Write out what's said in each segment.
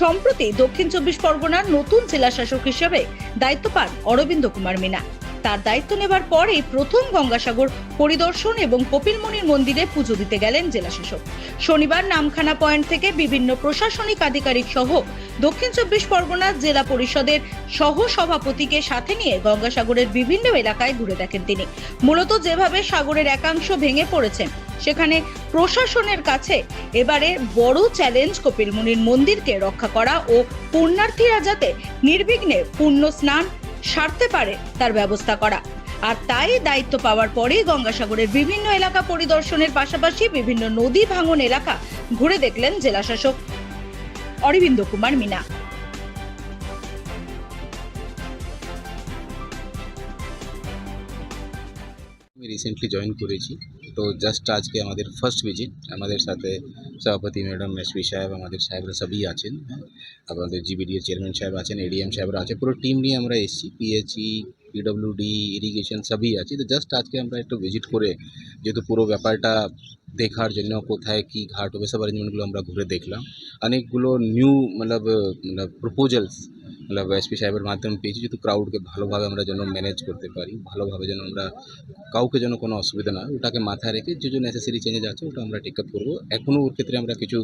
সম্প্রতি দক্ষিণ চব্বিশ পরগনার নতুন জেলা শাসক হিসেবে দায়িত্ব পান অরবিন্দ কুমার মিনা। তার দায়িত্ব নেবার পরেই প্রথম গঙ্গাসাগর পরিদর্শন এবং কপিলমুনির মন্দিরে পুজো দিতে গেলেন জেলাশাসক। শনিবার নামখানা পয়েন্ট থেকে বিভিন্ন প্রশাসনিক আধিকারিক সহ দক্ষিণ চব্বিশ পরগনা জেলা পরিষদের সহ সভাপতিকে সাথে নিয়ে গঙ্গাসাগরের বিভিন্ন এলাকায় ঘুরে দেখেন তিনি। মূলত যেভাবে সাগরের একাংশ ভেঙে পড়েছেন সেখানে প্রশাসনের কাছে এবারে বড় চ্যালেঞ্জ কপিলমুনির মন্দিরকে রক্ষা করা ও পুণ্যার্থীরা যাতে নির্বিঘ্নে পুণ্য স্নান সারতে পারে তার ব্যবস্থা করা। আর তাই দায়িত্ব পাওয়ার পরেই গঙ্গাসাগরের বিভিন্ন এলাকা পরিদর্শনের পাশাপাশি বিভিন্ন নদী ভাঙন এলাকা ঘুরে দেখলেন জেলাশাসক অরবিন্দ কুমার মিনা। আমি রিসেন্টলি জয়েন করেছি। তো জাস্ট আজকে আমাদের ফার্স্ট ভিজিট আমাদের সাথে সভাপতি ম্যাডাম এসপি সাহেব, আমাদের সাহেবরা সবই আছেন হ্যাঁ? আমাদের জিবিডিএ চেয়ারম্যান সাহেব আছেন এডিএম সাহেবরা আছে, পুরো টিম নিয়ে আমরা এসেছি। পিএইচই পিডব্লিউডি ইরিগেশন সবই আছে। তো জাস্ট আজকে আমরা একটু ভিজিট করে, যেহেতু পুরো ব্যাপারটা দেখার জন্য কোথায় কী ঘাট হবে, সব অ্যারেঞ্জমেন্টগুলো আমরা ঘুরে দেখলাম। অনেকগুলো নিউ মতলব প্রপোজালস মতলব এসপি সাহেবের মাধ্যমে পেয়েছি যেহেতু ক্রাউডকে ভালোভাবে আমরা যেন ম্যানেজ করতে পারি ভালোভাবে যেন আমরা কাউকে যেন কোনো অসুবিধা না ওটাকে মাথায় রেখে যে যে নেসেসারি চেঞ্জেস আছে ওটা আমরা টেক আপ করব এখনও ওর ক্ষেত্রে আমরা কিছু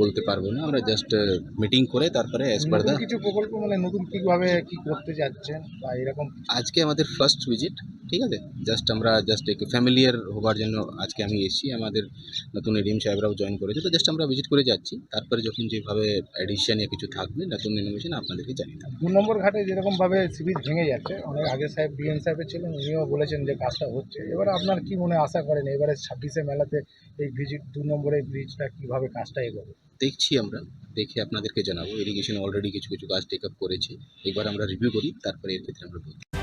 বলতে পারব না আমরা জাস্ট মিটিং করে তারপরে অ্যাজ পার দা কিছু প্রকল্প মানে নতুন কীভাবে কী করতে যাচ্ছেন বা এরকম আজকে আমাদের ফার্স্ট ভিজিট ঠিক আছে? জাস্ট আমরা জাস্ট একটু ফ্যামিলিয়ার হবার জন্য আজকে আমি এসেছি। আমাদের নতুন এডিএম সাহেবরাও জয়েন করেছে। তো জাস্ট আমরা ভিজিট করে যাচ্ছি। তারপরে যখন যেভাবে অ্যাডিশন ইয়া কিছু থাকবে নতুন ইনোভেশন আপনাদেরকে জানিয়ে দেবো। দু নম্বর ঘাটে যেরকম ভাবে সিবিজ ভেঙে যাচ্ছে অনেক আগে সাহেব বিএন সাহেবের ছিলেন উনিও বলেছেন যে কাজটা হচ্ছে। এবারে আপনার কি মনে আশা করেন এবারে ছাব্বিশে মেলাতে এই ভিজিট দু নম্বরে ব্রিজটা কীভাবে কাজটা এগোবে? দেখছি আমরা। দেখে আপনাদেরকে জানাব। ইরিগেশন অলরেডি কিছু কিছু কাজ টেক আপ করেছে। এবার আমরা রিভিউ করি তারপরে এর ক্ষেত্রে আমরা বলছি